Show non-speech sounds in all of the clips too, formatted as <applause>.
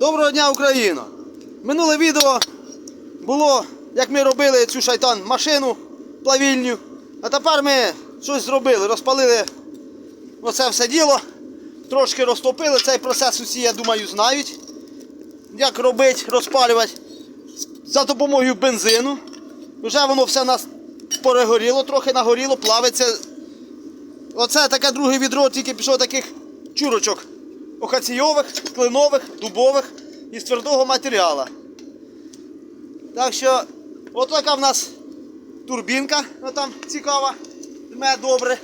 Доброго дня, Україна! Минуле відео було, як ми робили цю шайтан машину плавільню. А тепер ми щось зробили, розпалили оце все діло, трошки розтопили. Цей процес усі, я думаю, знають. Як робити, розпалювати за допомогою бензину. Вже воно все нас перегоріло, трохи нагоріло, плавиться. Оце таке друге відро, тільки пішло таких чурочок окаційових, клинових, дубових із твердого матеріалу. Так що, от така в нас турбінка, ну, там цікава, дме добре.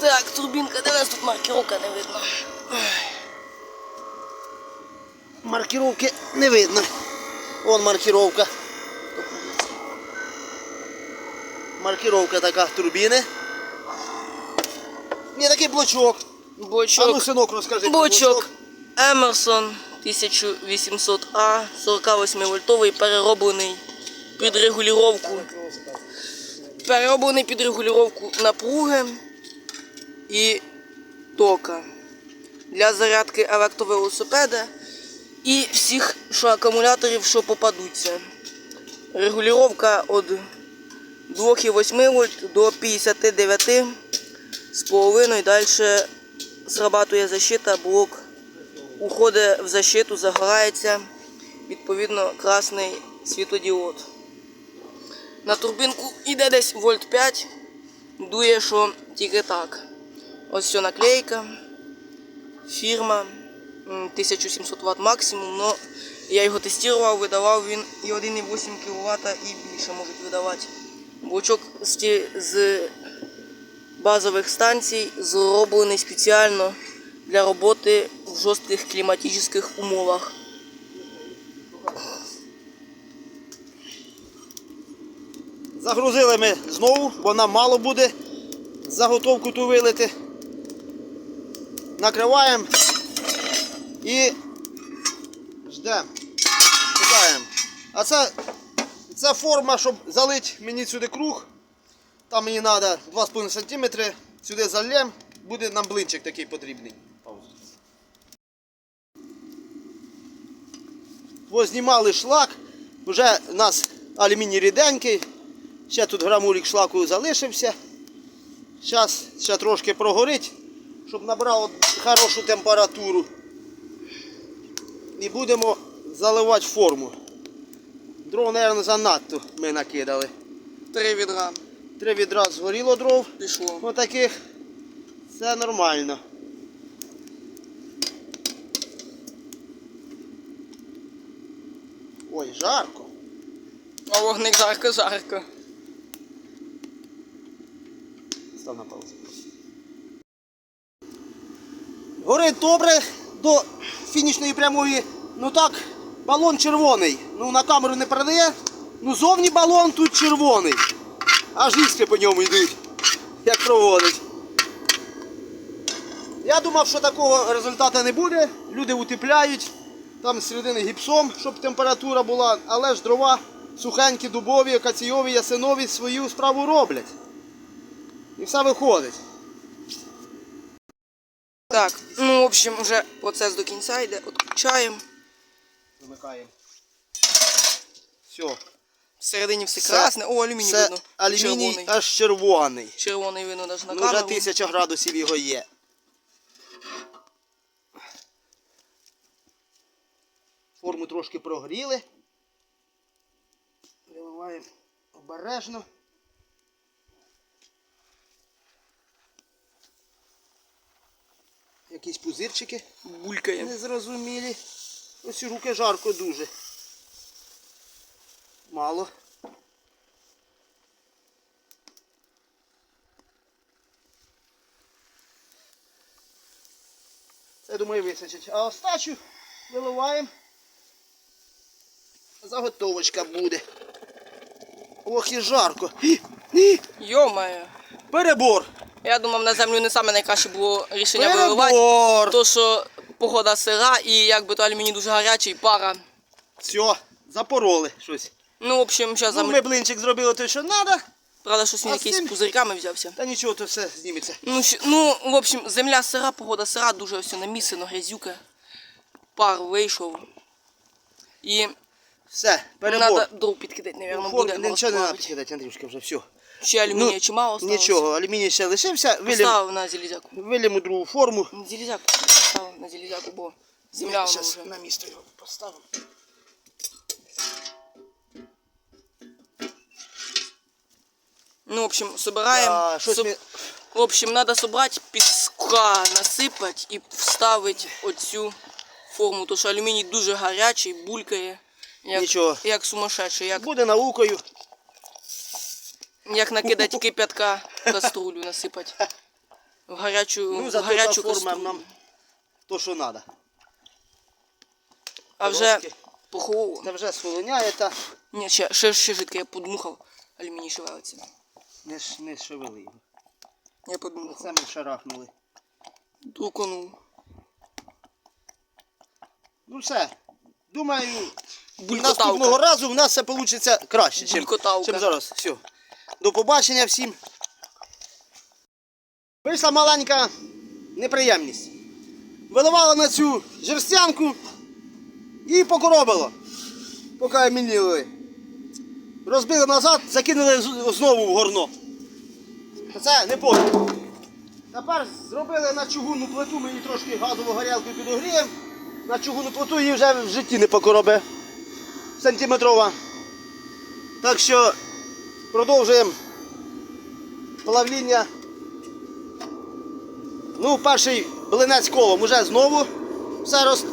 Так, турбінка, де нас тут маркіровка не видно. Маркіровки не видно. Вон маркіровка. Маркіровка така турбіни. Ні, такий блочок. А ну, синок, розкажи. про Блочок Emerson 1800A, 48 вольтовий, перероблений під регулювання. Перероблений під регулювання напруги і тока для зарядки електровелосипеда і всіх що акумуляторів, що попадуться. Регулювання від 2,8 вольт до 59 з половиною. Далі срабатує защита, блок уходить в защиту, загорається, відповідно, красний світлодіод. На турбінку йде десь вольт 5, дує, що тільки так. Ось все наклейка, фірма 1700 Вт максимум, но я його тестував, видавав він і 1,8 кВт і більше можуть видавати. Блочок з базових станцій зроблений спеціально для роботи в жорстких кліматичних умовах. Загрузили ми знову, бо нам мало буде заготовку ту вилити. Накриваємо і ждемо. Чекаємо. А це, це форма, щоб залити мені сюди круг. Там мені треба 2,5 см. Сюди зальємо, буде нам блинчик такий потрібний. Познімали шлак. Вже у нас алюміній ріденький. Ще тут грамулік шлаку залишився. Зараз ще трошки прогорить, щоб набрало хорошу температуру. І будемо заливати форму. Дров, мабуть, занадто ми накидали. Три відра Три відра згоріло дров. пішло. Отаких. Це нормально. Ой, жарко. А вогник жарко-жарко. Став на паузу. Горить добре до фінішної прямої. Ну так, балон червоний. Ну на камеру не передає. Ну зовні балон тут червоний. Аж іскри по ньому йдуть. Як проводить. Я думав, що такого результату не буде. Люди утепляють. Там з середини гіпсом, щоб температура була, але ж дрова сухенькі, дубові, акаційові, ясинові свою справу роблять. І все виходить. Так, ну, в общем, вже процес до кінця йде, відключаємо. Замикаємо. Все. Всередині все Це- красне. О, алюміній Це видно. алюміній Червоний. аж червоний. Червоний видно навіть на Ну вже тисяча градусів його є. Форму трошки прогріли. Виливаємо обережно. Якісь пузирчики Булькає. незрозумілі. Ось руки жарко дуже. Мало. Це, думаю, вистачить. А остачу виливаємо. Заготовочка буде. Ох і жарко. <gasps> Гі. Перебор. Я думав, на землю не саме найкраще було рішення виливати. То, що погода сира і якби то алюміній дуже гарячий, пара. Все, запороли щось. Ну, в общем, зараз Ну, ми блинчик зробили те, що треба. Правда, щось він а з якийсь цим- пузирьками взявся. Та нічого, то все зніметься. Ну, щ- ну, в общем, земля сира, погода сира, дуже все намісено, грязюка. пар вийшов. І Все, перебор. треба дров підкидати, Ну, мабуть, форм- буде. Нічого не треба розплавити. підкидати, Андрюшка, вже все. Ще алюмінія чимало осталось. Нічого, алюміній ще лишився. Вилім, Поставив на залізяку. вилім у другу форму. На залізяку поставив на залізяку, бо земля воно Щас вже. на місто його поставимо. Ну, в общем, собираємо. А, щось Соб- ми- В общем, надо собрать піска, насипати і вставити оцю форму, тому що алюміній дуже гарячий, булькає. Як, Нічого. як сумасшедший, як, Буде наукою. як накидати кип'ятка в каструлю насипати. В гарячу, Ну, в зато гарячу каструлю. нам то, що треба. А вже похололо. Та вже схолоняє та Ні, ще, ще, ще жидке, я подмухав. Алюміній шевелиться. Не, не шевели його. Я подмухав. Це ми шарахнули. Друконув. Ну все. Думаю, наступного разу в нас все вийде краще, чим, чим зараз. Все. До побачення всім. Вийшла маленька неприємність. Виливала на цю жерстянку і покоробило. Поки мініли. Розбили назад, закинули знову в горно. Це не потрібно. Тепер зробили на чугунну плиту, її трошки газову горілку підогріємо. На чугунну плиту її вже в житті не покоробе. Сантиметрова. Так що продовжуємо плавління. Ну, перший блинець колом уже знову все роз...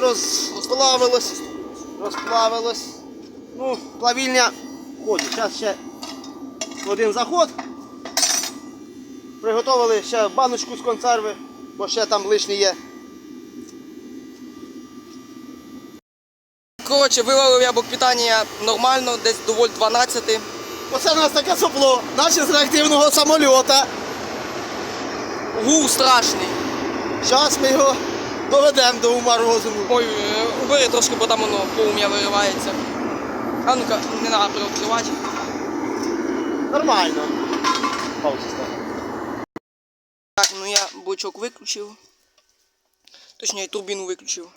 розплавилось. Розплавилось. Ну, плавільня ходить. Зараз ще один заход. Приготували ще баночку з консерви, бо ще там лишні є. Коротше, виловив я питання нормально, десь до вольт 12. Оце у нас таке сопло, наче з реактивного самольота. Гул страшний. Зараз ми його доведемо до ума розуму. Ой, е, убери трошки, бо там воно полум'я виривається. А ну-ка, не треба перекривати. Нормально. Пауза стала. Так, ну я блочок виключив. Точніше, турбіну виключив.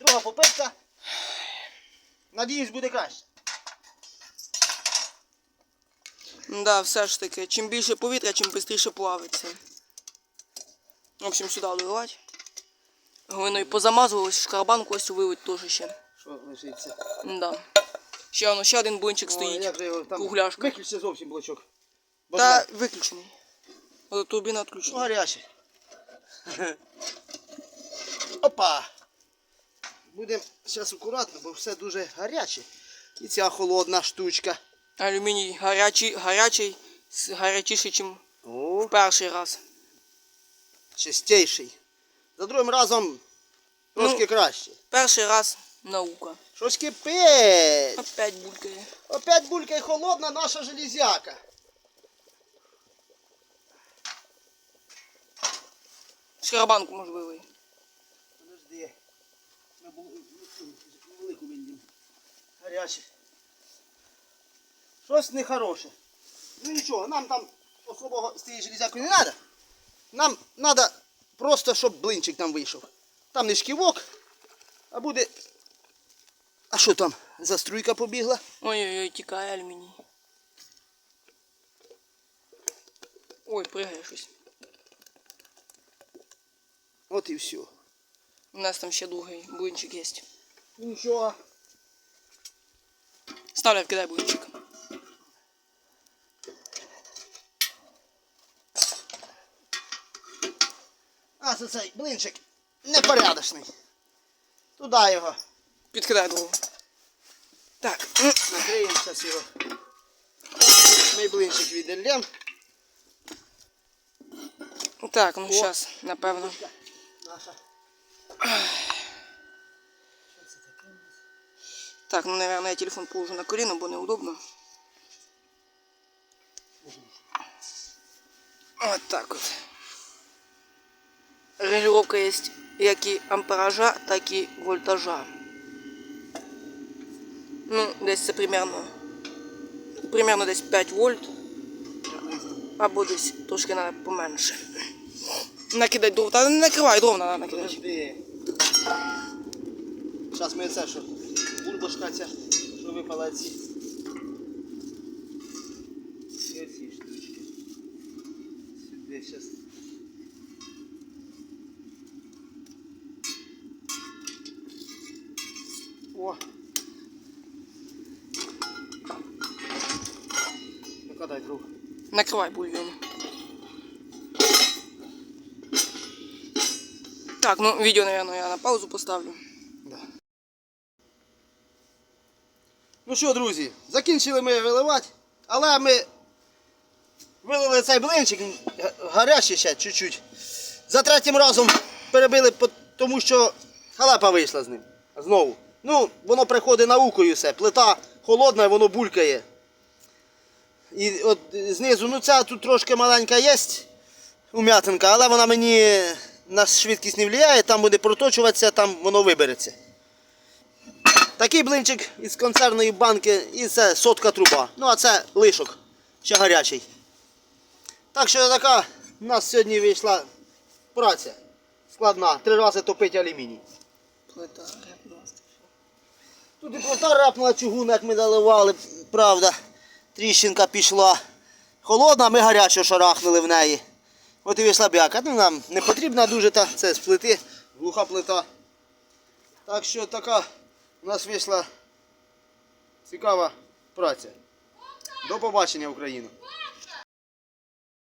Друга попитка. Надіюсь, буде краще. Да, все ж таки, чим більше повітря, чим швидше плавиться. В общем, сюди виливати. Глиною позамазувалось, шкарбанку ось вилить теж ще. Що лишиться? Да. Ще, воно, ще один блинчик Ой, стоїть. як же його там? Кругляшка. Виключи зовсім блочок. Бо Та зна- виключений. Але турбіна Ну, відключена. гарячий. Опа. Будемо зараз акуратно, бо все дуже гаряче. І ця холодна штучка. Алюміній гарячий, гарячий, с- гарячіший, ніж О, перший раз. чистейший. За другим разом трошки Ну. краще. Перший раз наука. Щось кипить. Опять булькає. Опять булькає холодна наша железяка. Шкарабанку можливо. Подожди. Ми велику вильємо. Гаряче. Щось нехороше. Ну нічого, нам там особого з цією железякою не треба. Нам треба просто, щоб блинчик там вийшов. Там не шківок, а буде. А що там? За струйка побігла? Ой-ой-ой, тікає алюміній. Ой, пригає щось. От і все. У нас там ще другий блинчик є. Нічого. Ставляй, вкидай блинчик. А це цей блинчик непорядочний. Туди його. Підкидай другу. Так. Накриємо зараз його. Ми блинчик. Так, ну зараз, напевно. Так, ну, наверное, я телефон положу на коліно, бо неудобно. Вот так вот. Регулировка есть як і ампеража, так і вольтажа. Ну, десь це примерно. Примерно десь 5 вольт. Або десь трошки навіть поменше. Накидай дров. Та не накривай дров треба накидати. Зараз ми це що? Бульбашка ця, що випала ці. Сюди зараз. О! Накривай бульйон. Так, ну відео, наверное, я на паузу поставлю. Да. Ну що, друзі, закінчили ми виливати, але ми вилили цей блинчик гарячий ще чуть-чуть. За третім разом перебили, тому що халепа вийшла з ним. Знову. Ну, воно приходить наукою все. Плита холодна, воно булькає. І от знизу, ну ця тут трошки маленька є ум'ятинка, але вона мені на швидкість не впливає, там буде проточуватися, там воно вибереться. Такий блинчик із консервної банки і це сотка труба. Ну а це лишок, ще гарячий. Так що така у нас сьогодні вийшла праця. Складна. Три рази топить алюміній. Плита, Тут і плита рапнула чугун, як ми заливали, правда. Тріщинка пішла. Холодна, ми гарячо шарахнули в неї. От і вийшла бяка. Ну нам не потрібна дуже та це з плити, глуха плита. Так що така у нас вийшла цікава праця. До побачення, Україна!